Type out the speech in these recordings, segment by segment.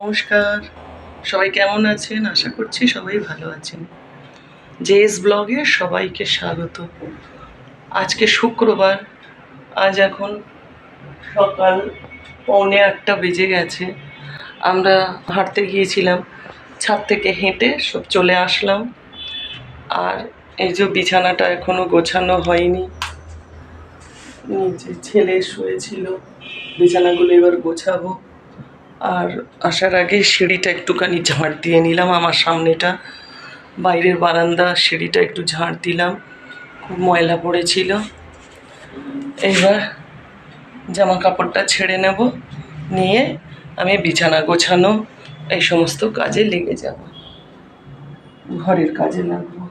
নমস্কার। সবাই কেমন আছেন? আশা করছি সবাই ভালো আছেন। জেএস ব্লগে সবাইকে স্বাগত। আজকে শুক্রবার। আজ এখন সকাল পৌনে আটটা বেজে গেছে। আমরা হাঁটতে গিয়েছিলাম, ছাদ থেকে হেঁটে সব চলে আসলাম। আর এই যে বিছানাটা এখনও গোছানো হয়নি। নিচে ছেলে শুয়েছিল। বিছানাগুলো এবার গোছাবো। আর আসার আগে সিঁড়িটা একটুখানি ঝাড় দিয়ে নিলাম আমার সামনেটা। বাইরের বারান্দা, সিঁড়িটা একটু ঝাড় দিলাম। খুব ময়লা পড়েছিল। এবার জামা কাপড়টা ছেড়ে নেব। নিয়ে আমি বিছানা গোছানো এই সমস্ত কাজে লেগে যাব। ঘরের কাজে লাগবো।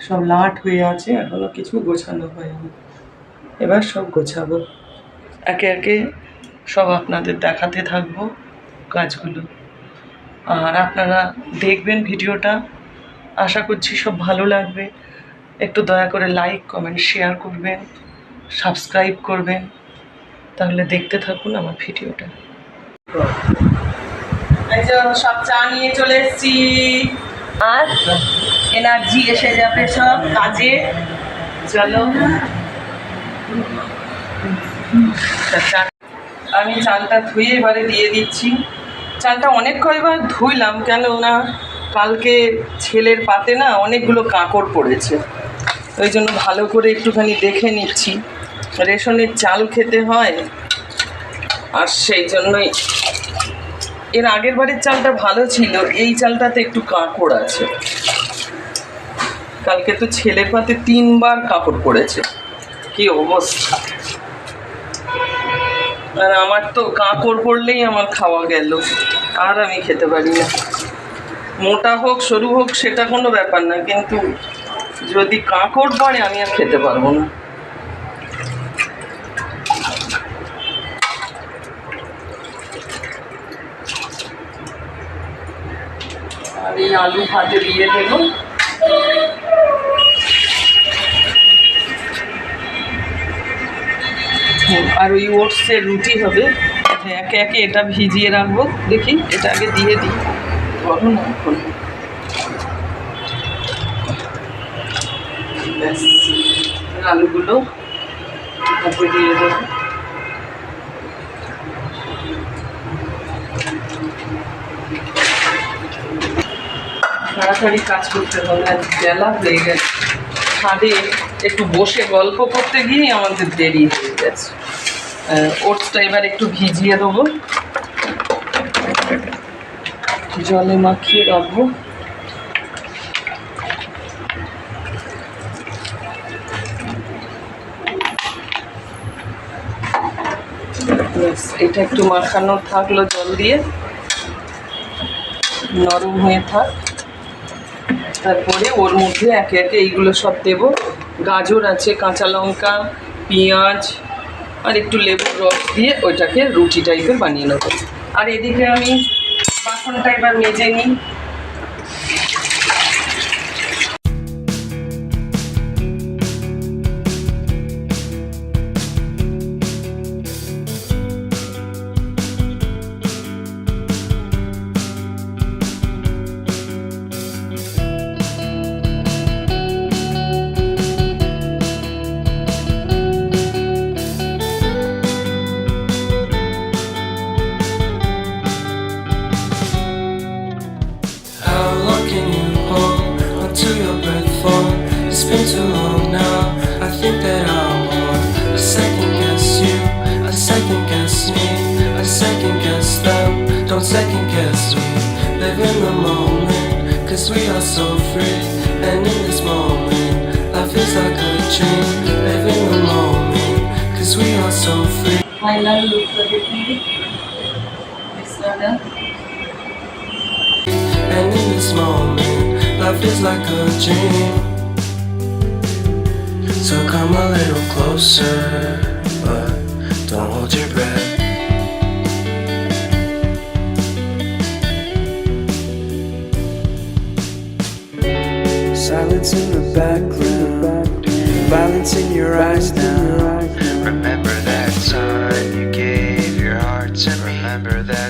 সব লাট হয়ে আছে, এখনও কিছু গোছানো হয়নি। এবার সব গোছাবো। একে একে সব আপনাদের দেখাতে থাকব কাজগুলো। আর আপনারা দেখবেন ভিডিওটা। আশা করছি সব ভালো লাগবে। একটু দয়া করে লাইক কমেন্ট শেয়ার করবেন সাবস্ক্রাইব করবেন। তাহলে দেখতে থাকুন আমার ভিডিওটা। সব চা নিয়ে চলে এসেছি। আর এনার্জি এসে যাবে সব কাজে। চলো। আমি চালটা ধুয়ে এবারে দিয়ে দিচ্ছি। চালটা অনেক কয়বার ধুইলাম কেন না কালকে ছেলের পাতে না অনেকগুলো কাঁকড় পড়েছে। ওই জন্য ভালো করে একটুখানি দেখে নিচ্ছি। রেশনের চাল খেতে হয়, আর সেই জন্যই। এর আগের বারের চালটা ভালো ছিল, এই চালটাতে একটু কাঁকড় আছে। কালকে তো ছেলের পাতে তিনবার কাঁকড় পড়েছে। কি অবস্থা? আর আমার তো কাঁকড় পড়লেই আমার খাওয়া গেল। আর আমি খেতে পারি না। মোটা হোক, সরু হোক, সেটা কোনো ব্যাপার না, কিন্তু যদি কাঁকড় পড়ে, আমি আর খেতে পারব না। আর এই আলু ভাতে দিয়ে দেবো। আর ওই ওটসের রুটি হবে। একে একে এটা ভিজিয়ে রাখব। দেখি, এটা আগে দিয়ে দিই। বলো না এখন। আলুগুলো তারপরে দিয়ে দেবো। তাড়াতাড়ি কাজ করতে হবে। আর বেলা হয়ে গেছে। ছাদে একটু বসে গল্প করতে গিয়ে আমাদের দেরি হয়ে গেছে। ওটসটা এবার একটু ভিজিয়ে দেবো। জলে মাখিয়ে রাখব। এটা একটু মাখানো থাকল জল দিয়ে। নরম হয়ে থাক। তারপরে ওর মধ্যে একে একে এইগুলো সব দেবো। গাজর আছে, কাঁচা লঙ্কা, পেঁয়াজ আর একটু লেবুর রস দিয়ে ওইটাকে রুটি টাইপের বানিয়ে নেব। আর এদিকে আমি বাসনটা এবার মেজে নিই। change, living the moment, cause we are so free. my love for the tree. It's gonna. And in this moment, life is like a dream. So come a little closer, but don't hold your breath. Violence in your eyes now. Remember that time you gave your heart to me. Remember that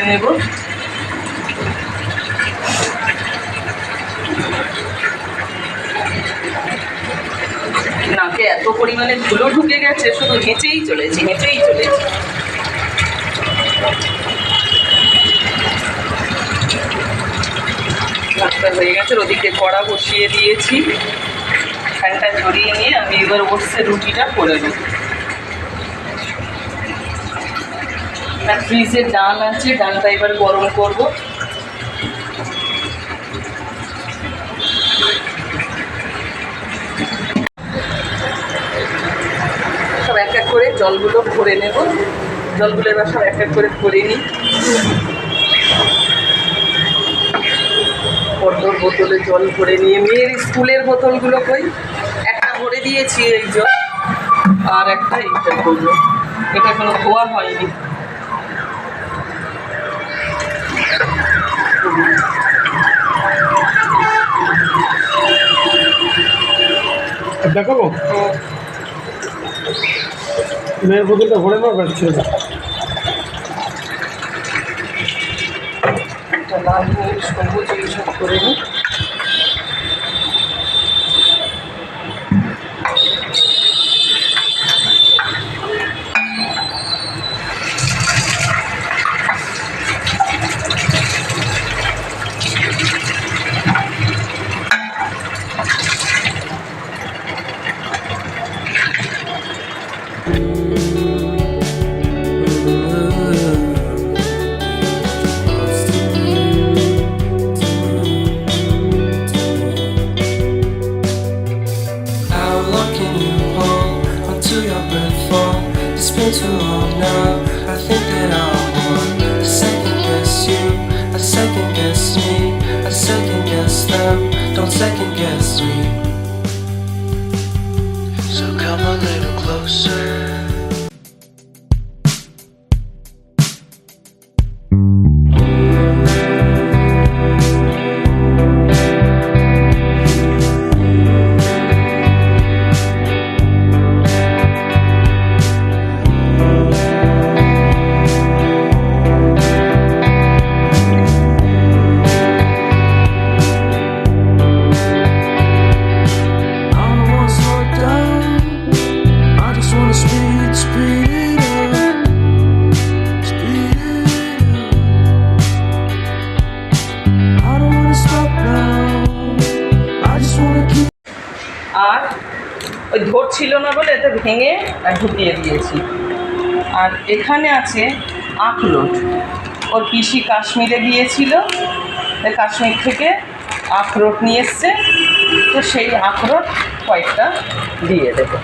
ছড়িয়ে নেব। নাকে এত পরিমাণে ধুলো ঢুকে গেছে, শুধু হেঁচেই চলেছি হেঁচেই চলেছি। হয়ে গেছে, ওদিকে কড়া বসিয়ে দিয়েছি। ফ্যানটা ঝরিয়ে নিয়ে আমি এবার বসছে রুটিটা করে দেবো আর ফ্রিজে ডাল আছে, ডালটা এবার গরম করব। সব এক এক করে জলগুলো ভরে নেব। জলগুলো এবার সব এক এক করে ভরে নিই। পরপর বোতলে জল ভরে নিয়ে, মেয়ের স্কুলের বোতলগুলো কই? একটা ভরে দিয়েছি এই জল আর একটা এইটা করব। এটা এখনও ধোয়া হয়নি। দেখাবো? মেয়ের বোতলটা ভরে না পাচ্ছে লাল সবুজ এইসব করে নিই ধরছিল না বলে এতে ভেঙে ঢুকিয়ে দিয়েছি। আর এখানে আছে আখরোট। ওর পিসি কাশ্মীরে গিয়েছিল কাশ্মীর থেকে আখরোট নিয়ে এসছে। তো সেই আখরোট কয়েকটা দিয়ে দেবো।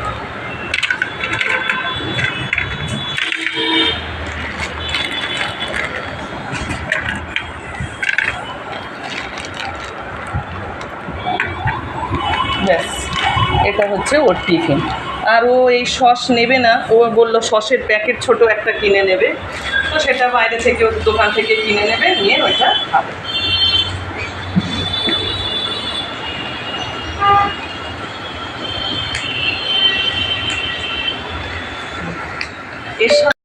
ব্যাস। এটা হচ্ছে ওর টিফিন। আর ও এই সস নেবে না, ও বলল সসের প্যাকেট ছোট একটা কিনে নেবে। তো সেটা বাইরে থেকে ওর দোকান থেকে কিনে নেবে, নিয়ে ওইটা খাবে। এর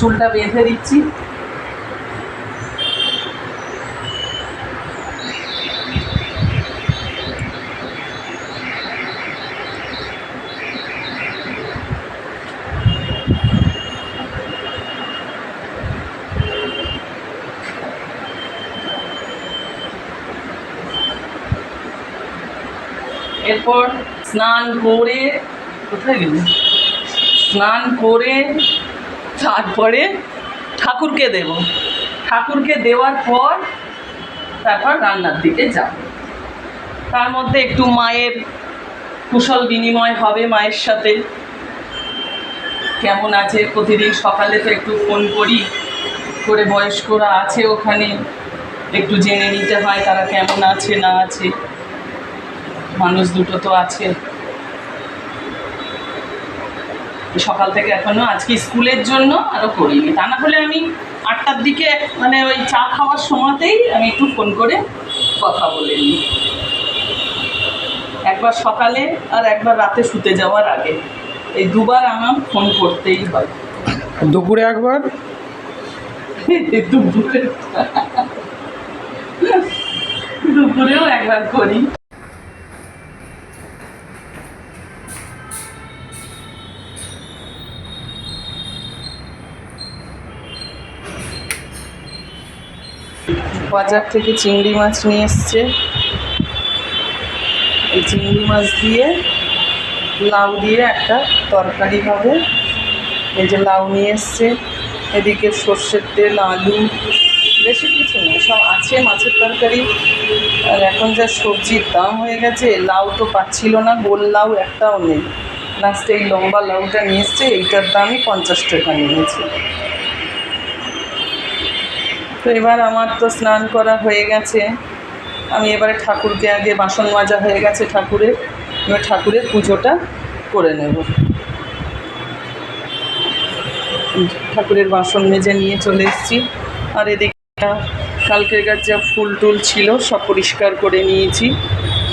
চুলটা বেঁধে দিচ্ছি। এরপর স্নান করে কোথায় গেল? স্নান করে তারপরে ঠাকুরকে দেব। ঠাকুরকে দেওয়ার পর তারপর রান্নার দিকে যাব। তার মধ্যে একটু মায়ের কুশল বিনিময় হবে মায়ের সাথে। কেমন আছে? প্রতিদিন সকালে তো একটু ফোন করি, করে বয়স্করা আছে ওখানে, একটু জেনে নিতে হয় তারা কেমন আছে, না আছে। মানুষ দুটো তো আছে। সকাল থেকে এখনও আজকে স্কুলের জন্য আরও করিনি। তা না হলে আমি আটটার দিকে মানে ওই চা খাওয়ার সময়তেই আমি একটু ফোন করে কথা বলে নিই। একবার সকালে আর একবার রাতে শুতে যাওয়ার আগে। এই দুবার আমার ফোন করতেই হয়। দুপুরে একবার? দুপুরে দুপুরেও একবার করি। বাজার থেকে চিংড়ি মাছ নিয়ে এসছে। এই চিংড়ি মাছ দিয়ে লাউ দিয়ে একটা তরকারি হবে। এই যে লাউ নিয়ে এসছে। এদিকে সর্ষের তেল, আলু, বেশি কিছু নেই, সব আছে মাছের তরকারি। আর এখন যা সবজির দাম হয়ে গেছে, লাউ তো পাচ্ছিল না, গোল লাউ একটাও নেই। লাস্টে এই লম্বা লাউটা নিয়ে এসছে, এইটার দামই পঞ্চাশ টাকা নিয়েছে। তো এবার আমার তো স্নান করা হয়ে গেছে। আমি এবারে ঠাকুরকে আগে বাসন মাজা হয়ে গেছে ঠাকুরের। এবার ঠাকুরের পুজোটা করে নেব। ঠাকুরের বাসন মেজে নিয়ে চলে এসেছি। আর এদিকে কালকেরকার যা ফুল টুল ছিল সব পরিষ্কার করে নিয়েছি।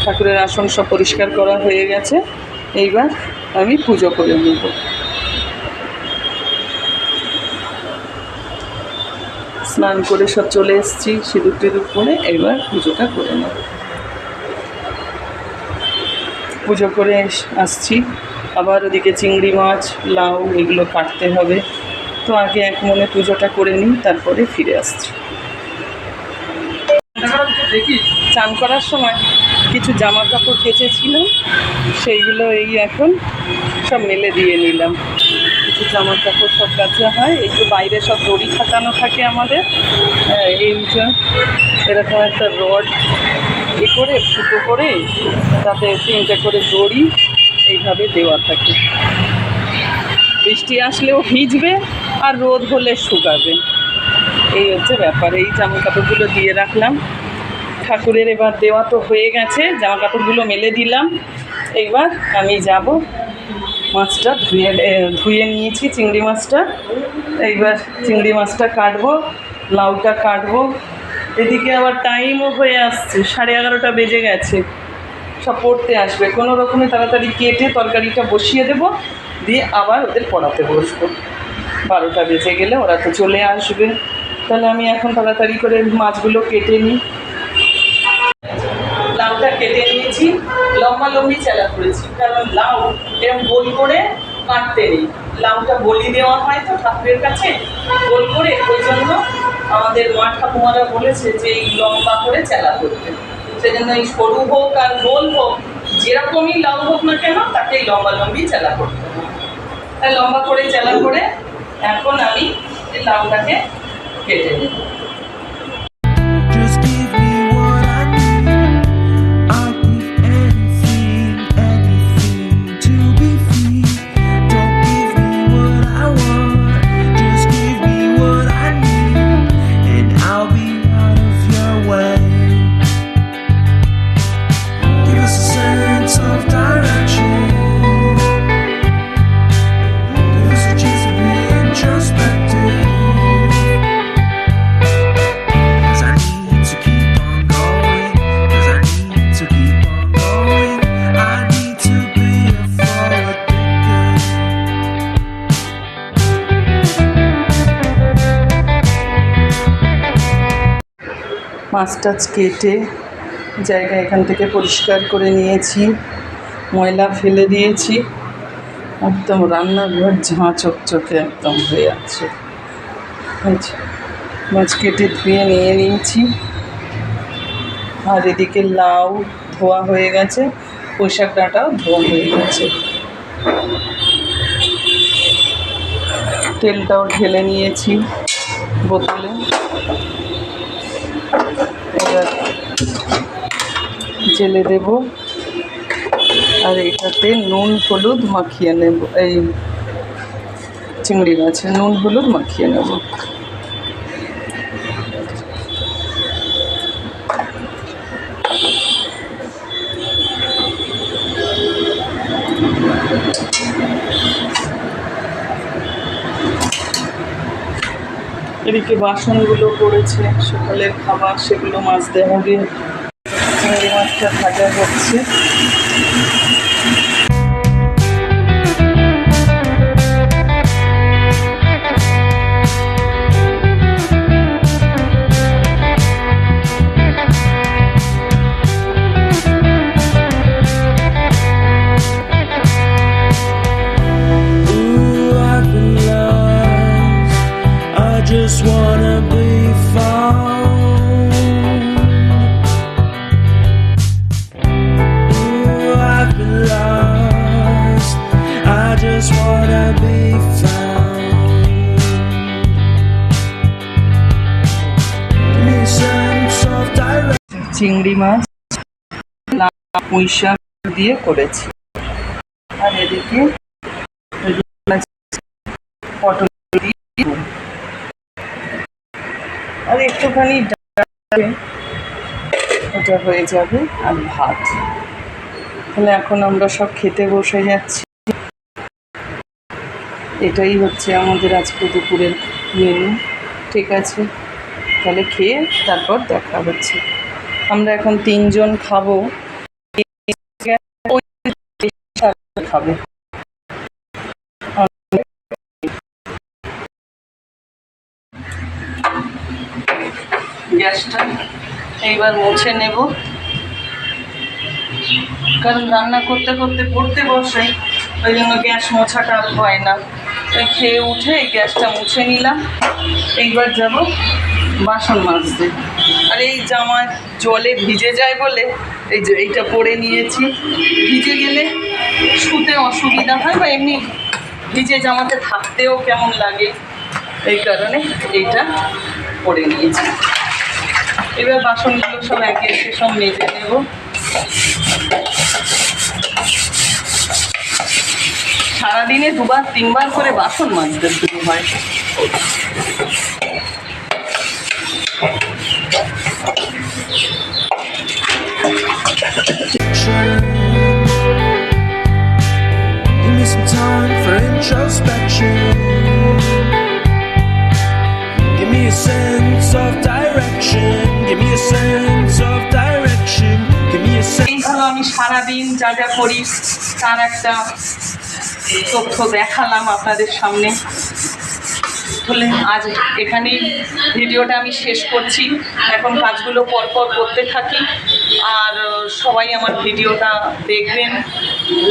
ঠাকুরের আসন সব পরিষ্কার করা হয়ে গেছে। এইবার আমি পুজো করে নেব। স্নান করে সব চলে এসেছি, সিঁদুর টিঁদুর করে এবার পুজোটা করে নেব। পুজো করে আসছি। আবার ওদিকে চিংড়ি মাছ, লাউ এগুলো কাটতে হবে। তো আগে এক মনে পুজোটা করে নিই, তারপরে ফিরে আসছি। চান করার সময় কিছু জামা কাপড় কেচেছিল সেইগুলো এই এখন সব মেলে দিয়ে নিলাম। কিছু জামা কাপড় সব কাচা হয় এই যে বাইরে সব দড়ি খাটানো থাকে আমাদের। হ্যাঁ, এই যে এরকম একটা রড এ করে ফুটো করে তাতে তিনটে করে দড়ি এইভাবে দেওয়া থাকে। বৃষ্টি আসলেও ভিজবে আর রোদ হলে শুকাবে। এই হচ্ছে ব্যাপার এই জামা কাপড়গুলো দিয়ে রাখলাম। ঠাকুরের এবার দেওয়া তো হয়ে গেছে জামা কাপড়গুলো মেলে দিলাম। এইবার আমি যাব মাছটা ধুয়ে ধুয়ে নিয়েছি চিংড়ি মাছটা। এইবার চিংড়ি মাছটা কাটবো, লাউটা কাটবো। এদিকে আবার টাইমও হয়ে আসছে, সাড়ে এগারোটা বেজে গেছে। সব পড়তে আসবে। কোনো রকমে তাড়াতাড়ি কেটে তরকারিটা বসিয়ে দেবো, দিয়ে আবার ওদের পড়াতে বসবো। বারোটা বেজে গেলে ওরা তো চলে আসবে। তাহলে আমি এখন তাড়াতাড়ি করে মাছগুলো কেটে নিই। লাউটা কেটে নিয়েছি। লম্বা লম্বি চেলা করেছি, কারণ লাউ এরকম গোল করে কাটতে নেই। লাউটা বলি দেওয়া হয় তো ঠাকুরের কাছে। গোল করে ওই জন্য আমাদের মা ঠাকুমারা বলেছে যে এই লম্বা করে চেলা করতে। সেজন্য এই সরু হোক আর গোল হোক, যেরকমই লাউ হোক না কেন তাকে লম্বা লম্বি চেলা করতে হবে। লম্বা করে চেলা করে এখন আমি এই লাউটাকে কেটে নেব। মাছ টাছ কেটে জায়গা এখান থেকে পরিষ্কার করে নিয়েছি, ময়লা ফেলে দিয়েছি। একদম রান্নাঘর ঝাঁ চকচকে একদম হয়ে আছে। মাছ কেটে ধুয়ে নিয়ে নিয়েছি। আর এদিকে লাউ ধোয়া হয়ে গেছে, পোশাক ডাঁটাও ধোয়া হয়ে গেছে। তেলটাও ঢেলে নিয়েছি বোতলে। জেলে দেব। আর এটাতে নুন, হলুদ মাখিয়ে নেব। এই চিংড়ি মাছের নুন, হলুদ মাখিয়ে নেব। এদিকে বাসনগুলো পড়েছে সকালের খাবার সেগুলো মাজতে হবে। চিংড়ি মাছটা ভাজা হচ্ছে। চিংড়ি মাছ পুঁই শাক দিয়ে করেছি। আর এদিকে পটল আর একটুখানি এটা হয়ে যাবে আর ভাত। তাহলে এখন আমরা সব খেতে বসে যাচ্ছি। এটাই হচ্ছে আমাদের আজকে দুপুরের মেনু ঠিক আছে? তাহলে খেয়ে তারপর দেখা হচ্ছে। আমরা এখন তিনজন খাব। খাবে। গ্যাসটা এইবার মুছে নেব। কারণ রান্না করতে করতে পড়তে বসে ওই জন্য গ্যাস মোছাটা হয় না। তাই খেয়ে উঠে এই গ্যাসটা মুছে নিলাম। এইবার যাব বাসন মাজতে। আর এই জামা জলে ভিজে যায় বলে, এই যে এইটা পরে নিয়েছি। ভিজে গেলে শুতে অসুবিধা হয় বা এমনি ভিজে জামাতে থাকতেও কেমন লাগে? এই কারণে এইটা পরে নিয়েছি। এবার বাসনগুলো সব একে একে সব মেজে নেব। সারাদিনে দুবার, তিনবার করে বাসন মাজতে শুরু হয়। যা যা করি তার একটা তথ্য দেখালাম আপনাদের সামনে তাহলে আজ এখানেই ভিডিওটা আমি শেষ করছি। এখন কাজগুলো পরপর করতে থাকি। আর সবাই আমার ভিডিওটা দেখবেন,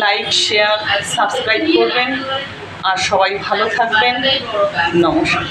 লাইক, শেয়ার, সাবস্ক্রাইব করবেন। আর সবাই ভালো থাকবেন। নমস্কার।